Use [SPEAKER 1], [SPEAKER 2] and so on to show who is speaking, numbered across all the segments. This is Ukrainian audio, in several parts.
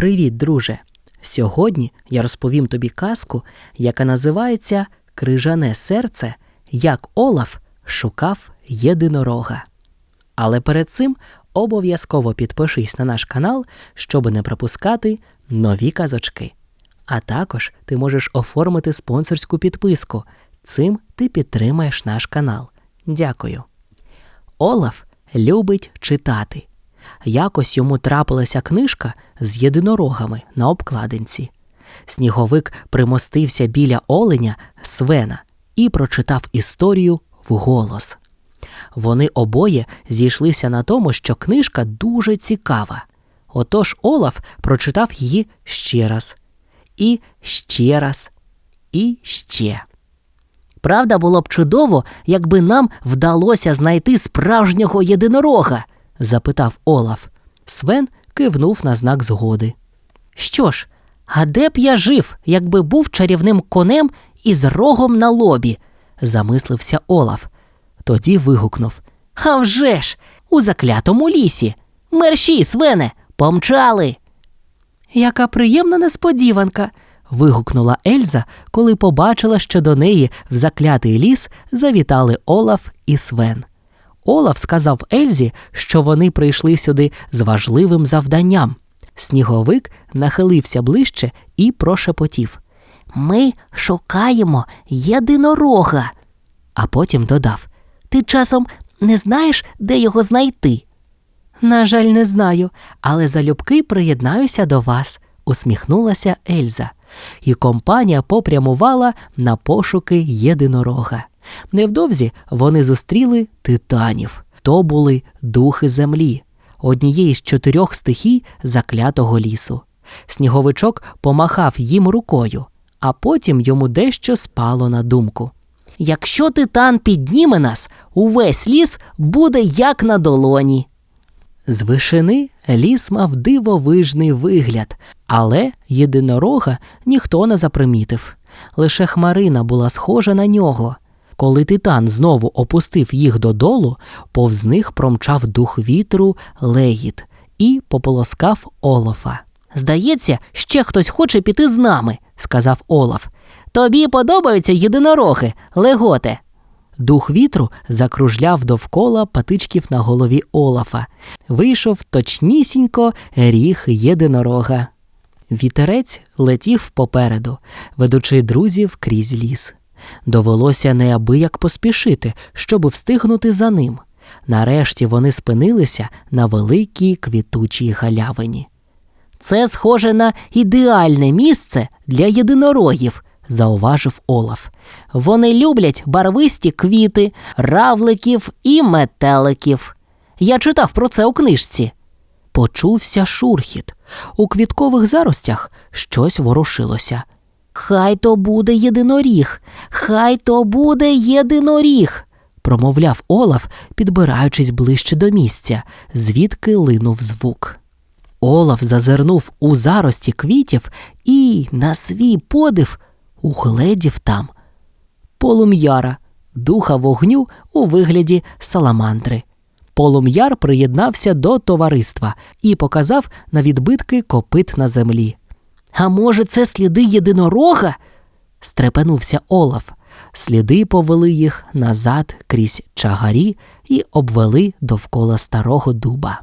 [SPEAKER 1] Привіт, друже! Сьогодні я розповім тобі казку, яка називається Крижане серце, як Олаф шукав єдинорога. Але перед цим обов'язково підпишись на наш канал, щоб не пропускати нові казочки. А також ти можеш оформити спонсорську підписку. Цим ти підтримаєш наш канал. Дякую. Олаф любить читати. Якось йому трапилася книжка з єдинорогами на обкладинці. Сніговик примостився біля оленя Свена і прочитав історію вголос. Вони обоє зійшлися на тому, що книжка дуже цікава. Отож Олаф прочитав її ще раз, і ще раз, і ще. Правда, було б чудово, якби нам вдалося знайти справжнього єдинорога? Запитав Олаф. Свен кивнув на знак згоди. Що ж, а де б я жив, якби був чарівним конем із рогом на лобі? замислився Олаф. Тоді вигукнув «А вже ж! У заклятому лісі. Мерші, свене, помчали. Яка приємна несподіванка. вигукнула Ельза, коли побачила, що до неї в заклятий ліс завітали Олаф і Свен. Олаф сказав Ельзі, що вони прийшли сюди з важливим завданням. Сніговик нахилився ближче і прошепотів Ми шукаємо єдинорога. А потім додав Ти часом не знаєш, де його знайти? На жаль, не знаю, але залюбки приєднаюся до вас, усміхнулася Ельза, і компанія попрямувала на пошуки єдинорога. Невдовзі вони зустріли титанів. То були духи землі, однієї з чотирьох стихій заклятого лісу. Сніговичок помахав їм рукою, а потім йому дещо спало на думку. Якщо титан підніме нас, увесь ліс буде як на долоні. З вишини ліс мав дивовижний вигляд, але єдинорога ніхто не запримітив. Лише хмарина була схожа на нього. Коли титан знову опустив їх додолу, повз них промчав дух вітру легіт і пополоскав Олафа. Здається, ще хтось хоче піти з нами, сказав Олаф. Тобі подобаються єдинороги, леготе. Дух вітру закружляв довкола патичків на голові Олафа. Вийшов точнісінько ріг єдинорога. Вітерець летів попереду, ведучи друзів крізь ліс. Довелося неабияк поспішити, щоб встигнути за ним. Нарешті вони спинилися на великій квітучій галявині. Це схоже на ідеальне місце для єдинорогів, зауважив Олаф. Вони люблять барвисті квіти, равликів і метеликів. Я читав про це у книжці. Почувся шурхіт. У квіткових заростях щось ворушилося. Хай то буде єдиноріг, хай то буде єдиноріг, промовляв Олаф, підбираючись ближче до місця, звідки линув звук. Олаф зазирнув у зарості квітів і, на свій подив, угледів там полум'яра, духа вогню у вигляді саламандри. Полум'яр приєднався до товариства і показав на відбитки копит на землі. А може, це сліди єдинорога? стрепенувся Олаф. Сліди повели їх назад крізь чагарі і обвели довкола старого дуба.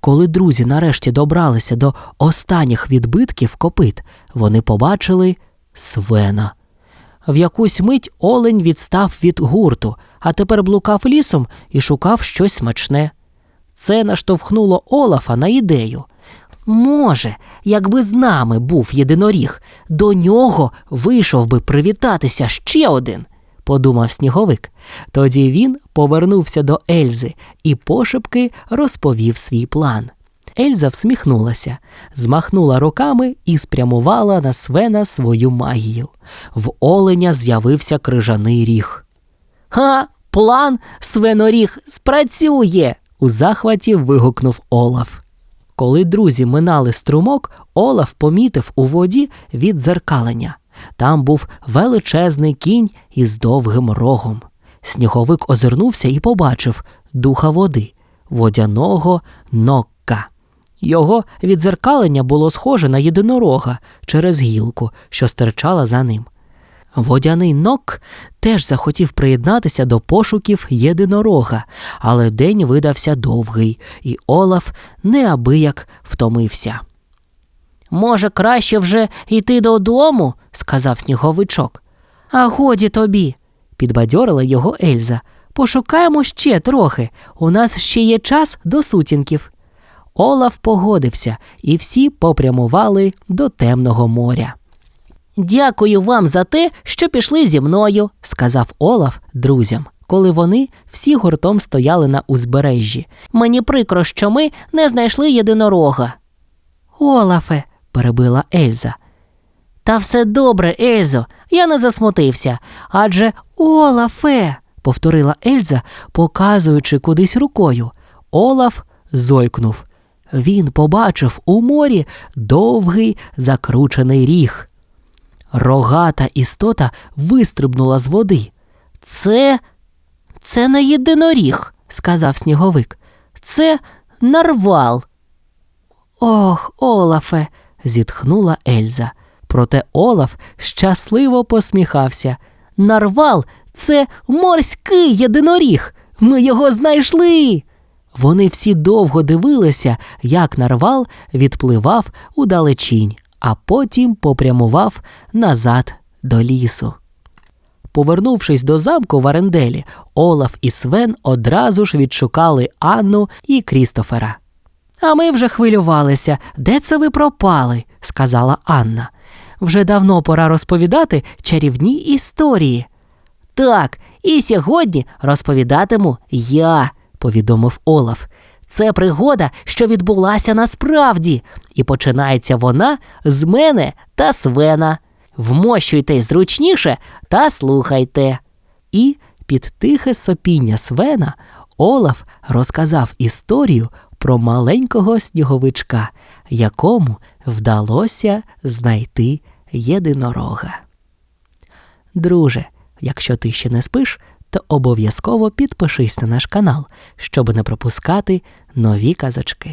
[SPEAKER 1] Коли друзі нарешті добралися до останніх відбитків копит, вони побачили свена. В якусь мить олень відстав від гурту, а тепер блукав лісом і шукав щось смачне. Це наштовхнуло Олафа на ідею. Може, якби з нами був єдиноріг, до нього вийшов би привітатися ще один, подумав сніговик. Тоді він повернувся до Ельзи і пошепки розповів свій план. Ельза всміхнулася, змахнула руками і спрямувала на свена свою магію. В оленя з'явився крижаний ріг. Ха, план свеноріг спрацює. у захваті вигукнув Олаф. Коли друзі минали струмок, Олаф помітив у воді віддзеркалення. Там був величезний кінь із довгим рогом. Сніговик озирнувся і побачив духа води, водяного нокка. Його відзеркалення було схоже на єдинорога через гілку, що стирчала за ним. Водяний нок теж захотів приєднатися до пошуків єдинорога, але день видався довгий, і Олаф неабияк втомився. Може, краще вже йти додому, сказав сніговичок. А годі тобі, підбадьорила його Ельза. Пошукаємо ще трохи. У нас ще є час до сутінків. Олаф погодився, і всі попрямували до темного моря. Дякую вам за те, що пішли зі мною, сказав Олаф друзям, коли вони всі гуртом стояли на узбережжі. Мені прикро, що ми не знайшли єдинорога. Олафе, перебила Ельза. Та все добре, Ельзо, я не засмутився. Адже Олафе, повторила Ельза, показуючи кудись рукою. Олаф зойкнув. Він побачив у морі довгий закручений ріг. Рогата істота вистрибнула з води. Це. це не єдиноріг, сказав сніговик. Це нарвал. Ох, Олафе, зітхнула Ельза. Проте Олаф щасливо посміхався. Нарвал це морський єдиноріг. Ми його знайшли. Вони всі довго дивилися, як нарвал відпливав у далечінь, а потім попрямував назад до лісу. Повернувшись до замку в Аренделі, Олаф і Свен одразу ж відшукали Анну і Крістофера. А ми вже хвилювалися, де це ви пропали, сказала Анна. Вже давно пора розповідати чарівні історії. Так, і сьогодні розповідатиму я, повідомив Олаф. Це пригода, що відбулася насправді, і починається вона з мене та Свена. Вмощуйтесь зручніше та слухайте. І під тихе сопіння Свена Олаф розказав історію про маленького сніговичка, якому вдалося знайти єдинорога. Друже, якщо ти ще не спиш, то обов'язково підпишись на наш канал, щоб не пропускати нові казочки.